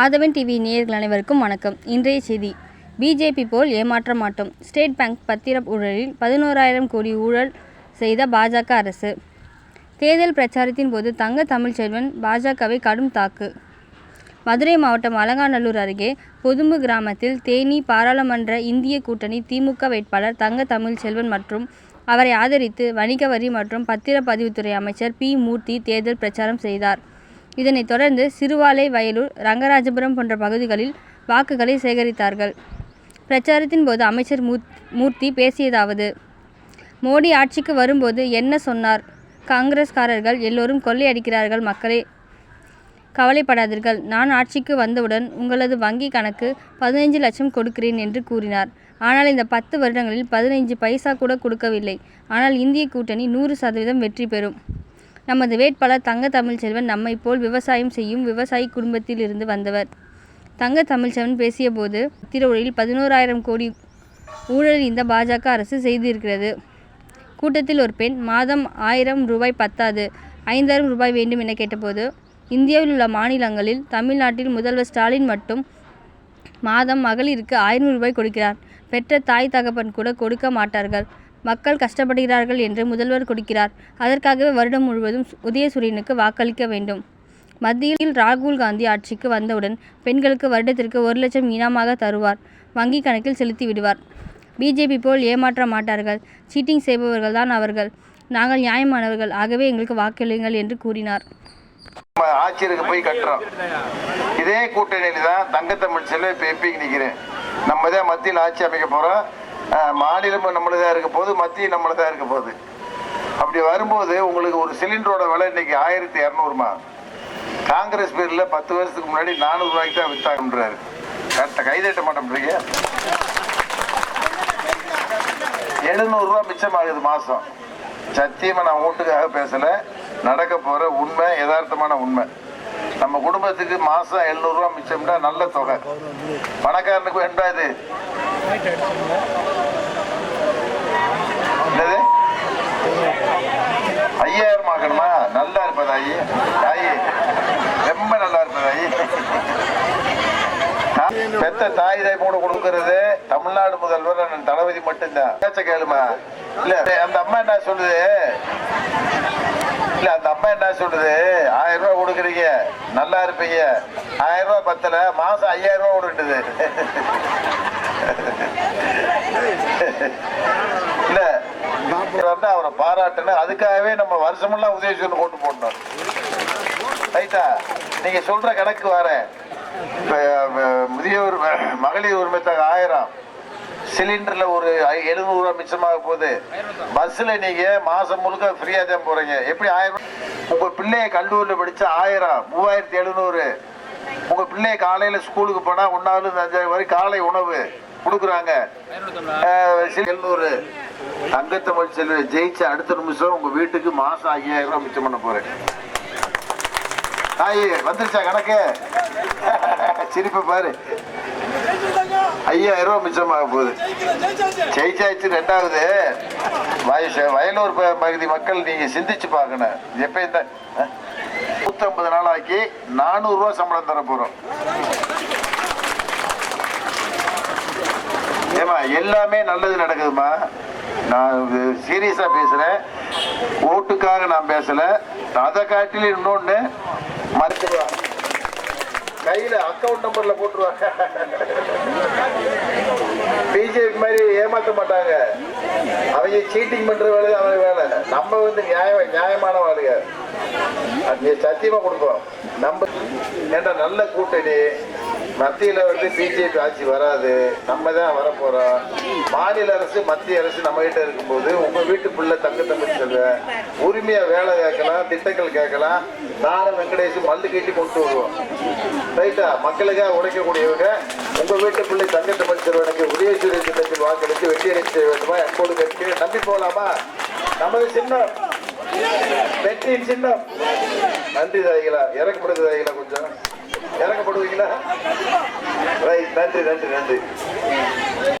ஆதவன் TV நேயர்கள் அனைவருக்கும் வணக்கம். இன்றைய செய்தி. பிஜேபி போல் ஏமாற்ற மாட்டோம் ஸ்டேட் பேங்க் பத்திர ஊழலில் பதினோராயிரம் கோடி ஊழல் செய்த பாஜக அரசு. தேர்தல் பிரச்சாரத்தின் போது தங்க தமிழ்ச்செல்வன் பாஜகவை கடும் தாக்கு. மதுரை மாவட்டம் அலங்காநல்லூர் அருகே பொதும்பு கிராமத்தில் தேனி பாராளுமன்ற இந்திய கூட்டணி திமுக வேட்பாளர் தங்க தமிழ்ச்செல்வன் மற்றும் அவரை ஆதரித்து வணிக வரி மற்றும் பத்திரப்பதிவுத்துறை அமைச்சர் பி மூர்த்தி தேர்தல் பிரச்சாரம் செய்தார். இதனைத் தொடர்ந்து சிறுவாலை வயலூர் ரங்கராஜபுரம் போன்ற பகுதிகளில் வாக்குகளை சேகரித்தார்கள். பிரச்சாரத்தின் போது அமைச்சர் மூர்த்தி பேசியதாவது மோடி ஆட்சிக்கு வரும்போது என்ன சொன்னார்? காங்கிரஸ்காரர்கள் எல்லோரும் கொள்ளையடிக்கிறார்கள் மக்களே. கவலைப்படாதீர்கள். நான் ஆட்சிக்கு வந்தவுடன் உங்களது வங்கி கணக்கு பதினைஞ்சு லட்சம் கொடுக்கிறேன் என்று கூறினார். ஆனால் இந்த பத்து வருடங்களில் பதினைஞ்சு பைசா கூட கொடுக்கவில்லை. ஆனால் இந்திய கூட்டணி நூறு சதவீதம் வெற்றி பெறும். நமது வேட்பாளர் தங்க தமிழ்ச்செல்வன் நம்மை போல் விவசாயம் செய்யும் விவசாயி குடும்பத்தில் இருந்து வந்தவர். தங்க தமிழ்ச்செல்வன் பேசியபோது திருவள்ளில் பதினோராயிரம் கோடி ஊழல் இந்த பாஜக அரசு செய்திருக்கிறது. கூட்டத்தில் ஒரு பெண் மாதம் ஆயிரம் ரூபாய் பத்தாது ஐந்தாயிரம் ரூபாய் வேண்டும் என கேட்டபோது இந்தியாவில் உள்ள மாநிலங்களில் தமிழ்நாட்டில் முதல்வர் ஸ்டாலின் மட்டும் மாதம் மகளிருக்கு ஆயிரம் ரூபாய் கொடுக்கிறார். பெற்ற தாய் தகப்பன் கூட கொடுக்க மாட்டார்கள். மக்கள் கஷ்டப்படுகிறார்கள் என்று முதல்வர் கொடுக்கிறார். அதற்காகவே வருடம் முழுவதும் உதயசூரியனுக்கு வாக்களிக்க வேண்டும். மத்தியில் ராகுல் காந்தி ஆட்சிக்கு வந்தவுடன் பெண்களுக்கு வருடத்திற்கு ஒரு லட்சம் இனாமாக தருவார். வங்கி கணக்கில் செலுத்தி விடுவார். பிஜேபி போல் ஏமாற்ற மாட்டார்கள். சீட்டிங் செய்பவர்கள் தான் அவர்கள். நாங்கள் நியாயமானவர்கள். ஆகவே எங்களுக்கு வாக்களியுங்கள் என்று கூறினார். ஆட்சியருக்கு போய் கட்டுறோம். இதே கூட்டணியில் தான் தங்கத்தமிழ் செல்வ இப்போ எம்பிக்கு நிற்கிறேன் நம்ம தான் மத்தியில் ஆட்சி அமைக்க போகிறோம் மாநிலம் நம்மளதாக இருக்க போகுது மத்தியும் நம்மளதாக இருக்க போகுது அப்படி வரும்போது உங்களுக்கு ஒரு சிலிண்டரோட விலை இன்னைக்கு ஆயிரத்தி இரநூறுமா? காங்கிரஸ் பேரில் பத்து வருஷத்துக்கு முன்னாடி நானூறு ரூபாய்க்கு தான் வித்தாங்கன்றாரு. கரெக்டாக கைதட்ட மாட்டேன்றீங்க? எழுநூறுரூவா மிச்சமாகுது மாதம் சத்தியமாக நான் வீட்டுக்காக பேசலை. நடக்க போகிற உண்மை யதார்த்தமான உண்மை. நம்ம குடும்பத்துக்கு மாதம் எழுநூறுவா மிச்சம்னா நல்ல தொகை. பணக்காரனுக்கு வேண்டா இது? என்னது? ஐயாயிரம் ஆகணுமா? நல்லா இருப்பதா ஐயே? ஐயே ரொம்ப நல்லா இருப்பதா ஐயே? பெத்த தாய் தாய் கூட கொடுக்கறது தமிழ்நாடு முதல்வர் அண்ணன் தளபதி மட்டும்தான். பேச்ச கேளுமா? இல்ல அந்த அம்மா என்ன சொல்லுது? இல்ல அந்த அம்மா என்ன சொல்றது? ஆயிரம் ரூபாய் கொடுக்குறீங்க. நல்லா இருப்பீங்க. ஆயிரம் ரூபாய் பத்தல மாசம் ஐயாயிரம் ரூபாய் கொடுக்குது இல்ல அவரை பாராட்டுன்னு அதுக்காகவே நம்ம வருஷமெல்லாம் உதயசூரன் கொண்டு போடணும். ரைட்டா? நீங்க சொல்ற கணக்கு வரேன் இப்ப முதியோர் மகளிர் உரிமை ஆயிரம். சிலிண்டர்ல ஒரு ஐ- எழுநூறு ரூபா மிச்சமாக போகுது. பஸ்ல நீங்க மாசம் முழுக்க ஃப்ரீயா தான் போறீங்க. எப்படி ஆயிரம் உங்க பிள்ளைய கல்லூரியில் படிச்சா ஆயிரம் மூவாயிரத்தி எழுநூறு. உங்க பிள்ளைய காலையில ஸ்கூலுக்கு போனா ஒன்னாவது அஞ்சாவது வரை காலை உணவு கொடுக்குறாங்க. எழுநூறு. தங்கத்தமிழ் செல்வ ஜெயிச்ச அடுத்த நிமிஷம் உங்க வீட்டுக்கு மாசம் ஐயாயிரம் ரூபாய் மிச்சம் பண்ண போறேன். தாயி வந்துருச்சா கணக்கு? சிரிப்பை பாரு. ஐயாயிரம் ரூபா மிச்சமாக போகுது. ஜெயிச்சாச்சு ரெண்டாவது. வயசு வயலூர் ப- பகுதி மக்கள் நீங்கள் சிந்திச்சு பார்க்கணும். எப்போ இந்த நூற்றம்பது நாள் ஆக்கி சம்பளம் தர போகிறோம் ஏமா எல்லாமே நல்லது நடக்குதுமா நான் சீரியஸாக பேசுகிறேன் ஓட்டுக்காக நான் பேசலை. அதை காட்டிலும் இன்னொன்று மறுத்துடுவாங்க கையில அக்கவுண்ட் நம்பர்ல போட்டுருவாங்க. பிஜேபி மாதிரி ஏமாத்த மாட்டாங்க. அவங்க சீட்டிங் பண்ற வேலை அவங்க வேலை. நம்ம வந்து நியாய நியாயமான வேலைங்க அது சத்தியமா கொடுப்போம் நம்ம ஏன்னா நல்ல கூட்டணி? மத்தியில வந்து பிஜேபி ஆட்சி வராது. நம்ம தான் வரப்போறோம் மாநில அரசு மத்திய அரசு நம்ம கிட்ட இருக்கும்போது உங்க வீட்டு பிள்ளை தங்க தம்பி சொல்ல உரிமையா வேலை கேட்கலாம் திட்டங்கள் கேட்கலாம் நானும் வெங்கடேஷும் மல்லு கட்டி கொண்டு வருவோம். ரைட்டா? மக்களுக்காக உழைக்கக்கூடியவங்க உங்க வீட்டு பிள்ளை தங்க தமிழ் செல்வனுக்கு உதயசூரிய திட்டத்தில் வாக்களித்து வெற்றி அடை செய்ய வேண்டுமா? எப்போது நம்பி போகலாமா நமது சின்ன வெற்றியின் சின்னம் நன்றி தாய்களா இறக்கப்படுது தாய்களா கொஞ்சம். இறக்கப்படுவீங்களா? ரைட் நன்றி நன்றி நன்றி.